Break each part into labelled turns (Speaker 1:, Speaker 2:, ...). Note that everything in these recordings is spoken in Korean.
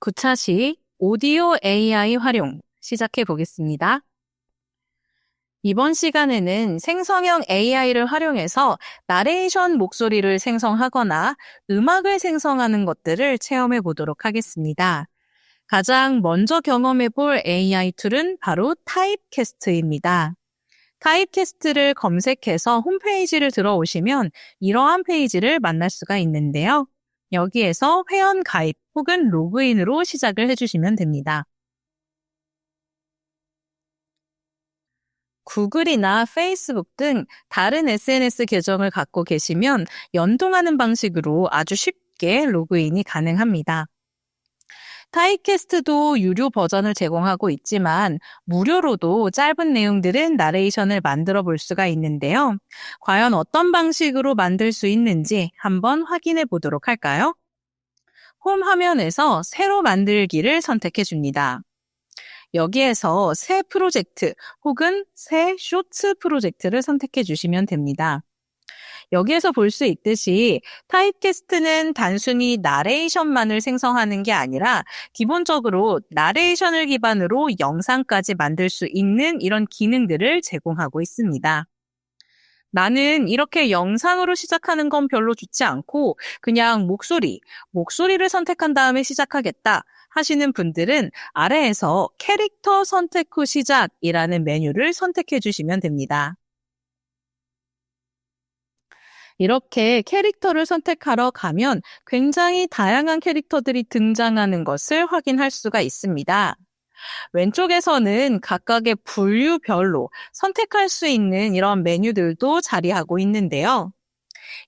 Speaker 1: 9차시 오디오 AI 활용 시작해 보겠습니다. 이번 시간에는 생성형 AI를 활용해서 나레이션 목소리를 생성하거나 음악을 생성하는 것들을 체험해 보도록 하겠습니다. 가장 먼저 경험해 볼 AI 툴은 바로 타입캐스트입니다. 타입캐스트를 검색해서 홈페이지를 들어오시면 이러한 페이지를 만날 수가 있는데요. 여기에서 회원 가입 혹은 로그인으로 시작을 해주시면 됩니다. 구글이나 페이스북 등 다른 SNS 계정을 갖고 계시면 연동하는 방식으로 아주 쉽게 로그인이 가능합니다. 타이캐스트도 유료 버전을 제공하고 있지만 무료로도 짧은 내용들은 나레이션을 만들어 볼 수가 있는데요. 과연 어떤 방식으로 만들 수 있는지 한번 확인해 보도록 할까요? 홈 화면에서 새로 만들기를 선택해 줍니다. 여기에서 새 프로젝트 혹은 새 쇼츠 프로젝트를 선택해 주시면 됩니다. 여기에서 볼 수 있듯이 타입캐스트는 단순히 나레이션만을 생성하는 게 아니라 기본적으로 나레이션을 기반으로 영상까지 만들 수 있는 이런 기능들을 제공하고 있습니다. 나는 이렇게 영상으로 시작하는 건 별로 좋지 않고 그냥 목소리, 목소리를 선택한 다음에 시작하겠다 하시는 분들은 아래에서 캐릭터 선택 후 시작이라는 메뉴를 선택해 주시면 됩니다. 이렇게 캐릭터를 선택하러 가면 굉장히 다양한 캐릭터들이 등장하는 것을 확인할 수가 있습니다. 왼쪽에서는 각각의 분류별로 선택할 수 있는 이런 메뉴들도 자리하고 있는데요.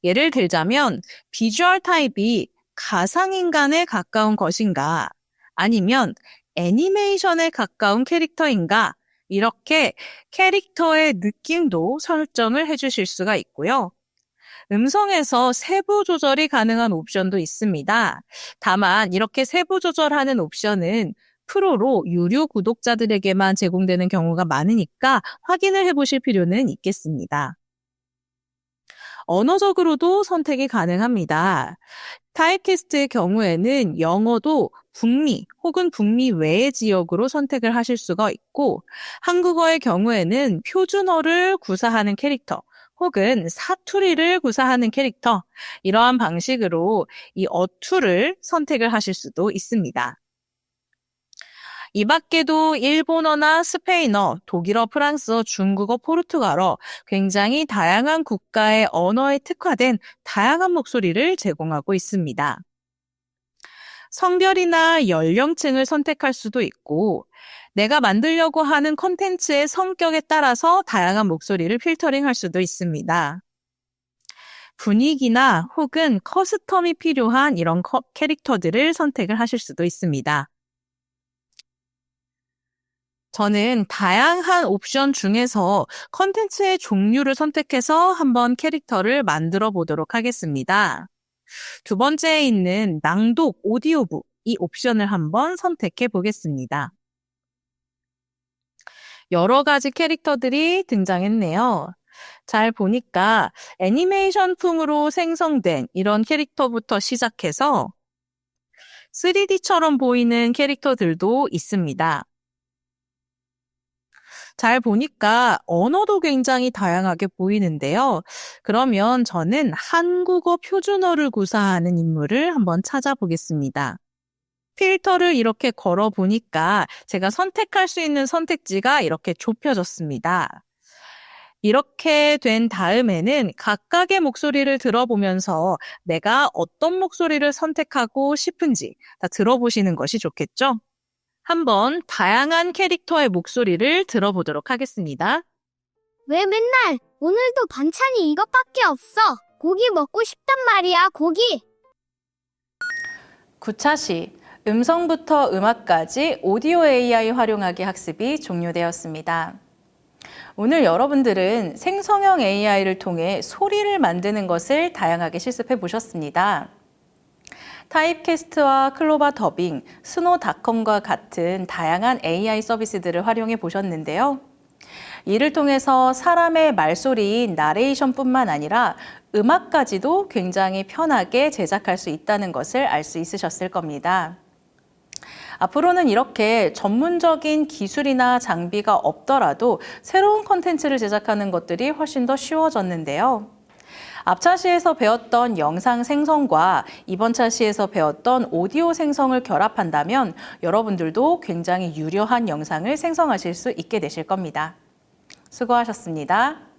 Speaker 1: 예를 들자면 비주얼 타입이 가상인간에 가까운 것인가 아니면 애니메이션에 가까운 캐릭터인가 이렇게 캐릭터의 느낌도 설정을 해주실 수가 있고요. 음성에서 세부 조절이 가능한 옵션도 있습니다. 다만 이렇게 세부 조절하는 옵션은 프로로 유료 구독자들에게만 제공되는 경우가 많으니까 확인을 해보실 필요는 있겠습니다. 언어적으로도 선택이 가능합니다. 타입캐스트의 경우에는 영어도 북미 혹은 북미 외의 지역으로 선택을 하실 수가 있고 한국어의 경우에는 표준어를 구사하는 캐릭터 혹은 사투리를 구사하는 캐릭터 이러한 방식으로 이 어투를 선택을 하실 수도 있습니다. 이 밖에도 일본어나 스페인어, 독일어, 프랑스어, 중국어, 포르투갈어 굉장히 다양한 국가의 언어에 특화된 다양한 목소리를 제공하고 있습니다. 성별이나 연령층을 선택할 수도 있고 내가 만들려고 하는 콘텐츠의 성격에 따라서 다양한 목소리를 필터링 할 수도 있습니다. 분위기나 혹은 커스텀이 필요한 이런 캐릭터들을 선택을 하실 수도 있습니다. 저는 다양한 옵션 중에서 컨텐츠의 종류를 선택해서 한번 캐릭터를 만들어 보도록 하겠습니다. 두 번째에 있는 낭독 오디오북 이 옵션을 한번 선택해 보겠습니다. 여러 가지 캐릭터들이 등장했네요. 잘 보니까 애니메이션풍으로 생성된 이런 캐릭터부터 시작해서 3D처럼 보이는 캐릭터들도 있습니다. 잘 보니까 언어도 굉장히 다양하게 보이는데요. 그러면 저는 한국어 표준어를 구사하는 인물을 한번 찾아보겠습니다. 필터를 이렇게 걸어 보니까 제가 선택할 수 있는 선택지가 이렇게 좁혀졌습니다. 이렇게 된 다음에는 각각의 목소리를 들어보면서 내가 어떤 목소리를 선택하고 싶은지 다 들어보시는 것이 좋겠죠? 한번 다양한 캐릭터의 목소리를 들어보도록 하겠습니다.
Speaker 2: 왜 맨날 오늘도 반찬이 이것밖에 없어? 고기 먹고 싶단 말이야, 고기.
Speaker 1: 9차시 음성부터 음악까지 오디오 AI 활용하기 학습이 종료되었습니다. 오늘 여러분들은 생성형 AI를 통해 소리를 만드는 것을 다양하게 실습해 보셨습니다. 타입캐스트와 클로바 더빙, 스노닷컴과 같은 다양한 AI 서비스들을 활용해 보셨는데요. 이를 통해서 사람의 말소리인 나레이션뿐만 아니라 음악까지도 굉장히 편하게 제작할 수 있다는 것을 알 수 있으셨을 겁니다. 앞으로는 이렇게 전문적인 기술이나 장비가 없더라도 새로운 컨텐츠를 제작하는 것들이 훨씬 더 쉬워졌는데요. 앞차시에서 배웠던 영상 생성과 이번 차시에서 배웠던 오디오 생성을 결합한다면 여러분들도 굉장히 유려한 영상을 생성하실 수 있게 되실 겁니다. 수고하셨습니다.